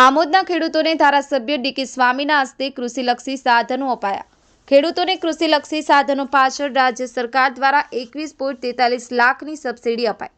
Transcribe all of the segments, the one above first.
આમોદના ખેડૂતોને ધારાસભ્ય ડીકે સ્વામીના હસ્તે કૃષિલક્ષી સાધનો અપાયા. ખેડૂતોને કૃષિલક્ષી સાધનો પાછળ રાજ્ય સરકાર દ્વારા એકવીસ પોઈન્ટ તેતાલીસ લાખની સબસિડી અપાઈ.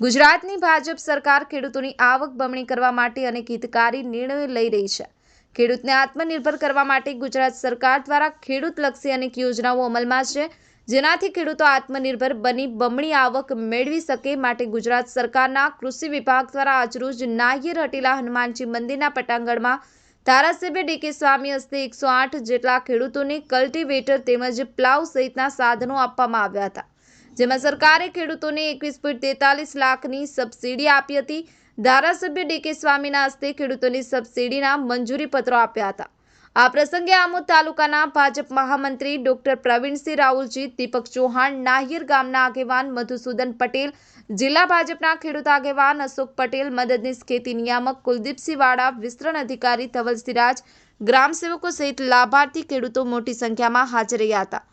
ગુજરાતની ભાજપ સરકાર ખેડૂતોની આવક બમણી કરવા માટે અનેક હિતકારી નિર્ણયો લઈ રહી છે. ખેડૂતને આત્મનિર્ભર કરવા માટે ગુજરાત સરકાર દ્વારા ખેડૂતલક્ષી અનેક યોજનાઓ અમલમાં છે. જેનાથી ખેડૂતો આત્મનિર્ભર બની બમણી આવક મેળવી શકે માટે ગુજરાત સરકારના કૃષિ વિભાગ દ્વારા આજરોજ નાયર હટીલા હનુમાનજી મંદિરના પટાંગણમાં ધારાસભ્ય ડીકે સ્વામી હસ્તે એકસો આઠ જેટલા ખેડૂતોને કલ્ટિવેટર તેમજ પ્લાવ સહિતના સાધનો આપવામાં આવ્યા હતા. જેમાં સરકારે ખેડૂતોને એકવીસ પોઈન્ટ તેતાલીસ લાખની સબસિડી આપી હતી. ધારાસભ્ય ડીકે સ્વામીના હસ્તે ખેડૂતોની સબસિડીના મંજૂરી પત્રો આપ્યા હતા. આ પ્રસંગે આમોદ તાલુકાના ભાજપ મહામંત્રી ડોક્ટર પ્રવીણસિંહ રાહુલજી દીપક ચૌહાણ, નાહિર ગામના આગેવાન મધુસૂદન પટેલ, જિલ્લા ભાજપના ખેડૂત આગેવાન અશોક પટેલ, મદદનીશ ખેતી નિયામક કુલદીપસિંહ વાડા, વિસ્તરણ અધિકારી ધવલ સિરાજ ગ્રામસેવકો સહિત લાભાર્થી ખેડૂતો મોટી સંખ્યામાં હાજર રહ્યા હતા.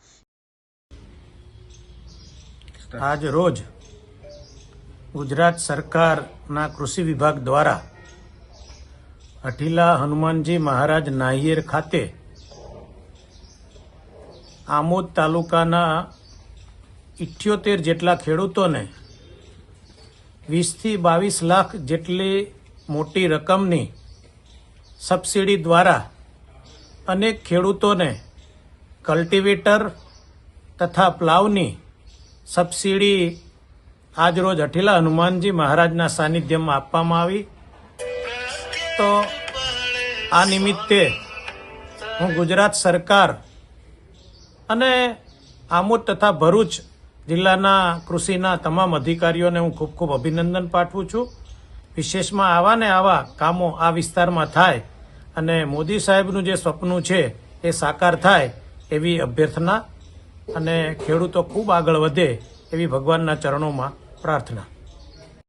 આજ રોજ ગુજરાત સરકારના કૃષિ વિભાગ દ્વારા અઠીલા હનુમાનજી મહારાજ નાહિયેર ખાતે આમોદ તાલુકાના ઇઠ્યોતેર જેટલા ખેડૂતોને વીસથી બાવીસ લાખ જેટલી મોટી રકમની સબસિડી દ્વારા અનેક ખેડૂતોને કલ્ટિવેટર તથા પ્લાવની સબસિડી આજરોજ અઠીલા હનુમાનજી મહારાજના સાનિધ્યમાં આપવામાં આવી. તો આ નિમિત્તે હું ગુજરાત સરકાર અને આમોદ તથા ભરૂચ જિલ્લાના કૃષિના તમામ અધિકારીઓને હું ખૂબ ખૂબ અભિનંદન પાઠવું છું. વિશેષમાં આવા ને આવા કામો આ વિસ્તારમાં થાય અને મોદી સાહેબનું જે સ્વપ્ન છે એ સાકાર થાય એવી અભ્યર્થના અને ખેડૂતો ખૂબ આગળ વધે એવી ભગવાનના ચરણોમાં પ્રાર્થના.